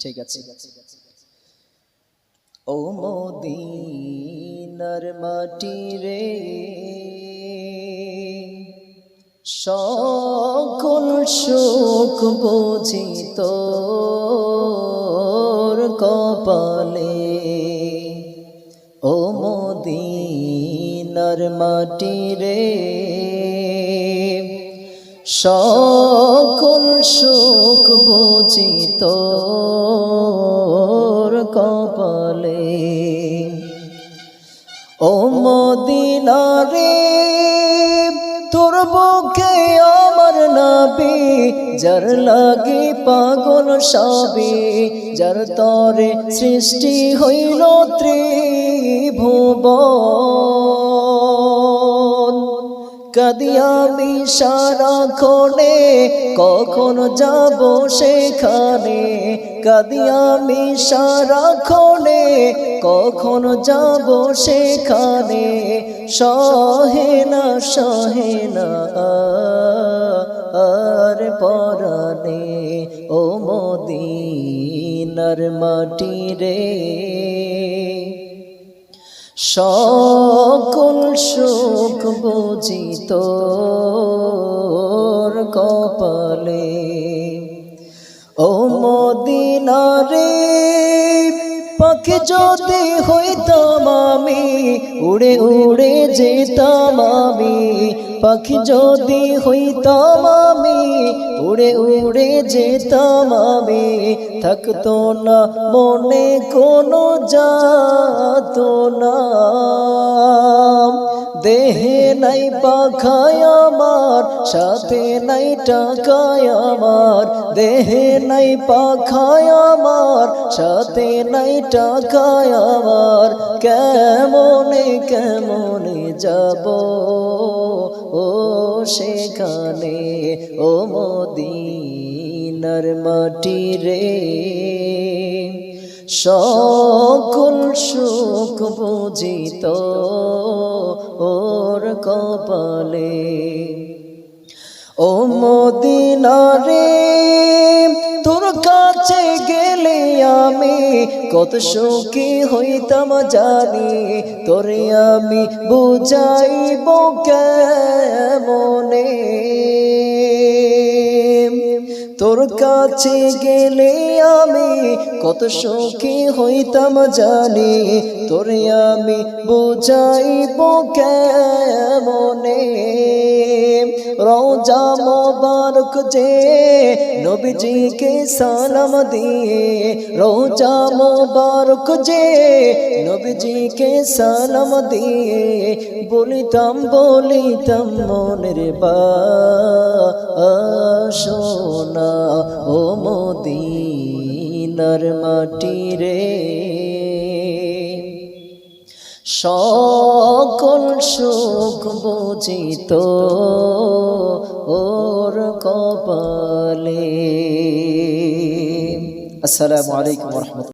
ঠিক আছে। ও মদিনার মাটি রে, সকল সুখ বুঝি তোর কপালে। ও মদিনার মাটি রে সকল সুখ বুঝি তোর কপালে। ও মদিনারে, তোর বুকে আমার নাবি, যার লাগে পাগল সবে, যার তরে সৃষ্টি হইল ত্রিভুবন। কাদিয়ামি সারাক্ষণে কখন যাব সেখানে? কাদিয়ামি সারাক্ষণে কখন যাব সেখানে? সহে না সহে না, আর পরানে, ও মদিনার মাটি রে। সকল সুখ বুঝিত কপালে। ও মদিনারে, পাখি যদি হইতাম আমি, উড়ে উড়ে যেতাম আমি। পাখি যদি হইতাম আমি, উড়ে উড়ে যেতাম আমি থাকতো না, মনে কোনো যাত না। দেহে নাই পাখায় আমার, সাথে নাই টাকায় আমার। দেহে নাই পাখায় আমার, সাথে নাই টাকায় আমার। কেমনে কেমনে যাব ও সেখানে, ও মদিনার মাটি রে, সকল সুখ বুঝিত ওর কপালে। ও মদিনারে, তোর কাছে গেলে আমি কত সুখী হইতাম জানি, তোরে আমি বুঝাইব কেমনে? তোর কাছে গেলে আমি কত সুখী হইতাম জানি তোরে আমি বোঝাইব কেমনে রোজা মোবারক যে নবীজিকে সালাম দিয়ে, রোজা মোবারক যে নবীজিকে সালাম দিয়ে, বলিতাম বলিতাম মনের বা সোনা ও মদিনার মাটি রে। সকল সুখ বুঝিত ওর কপালে। আসসালামু আলাইকুম রহমতুল্লাহ।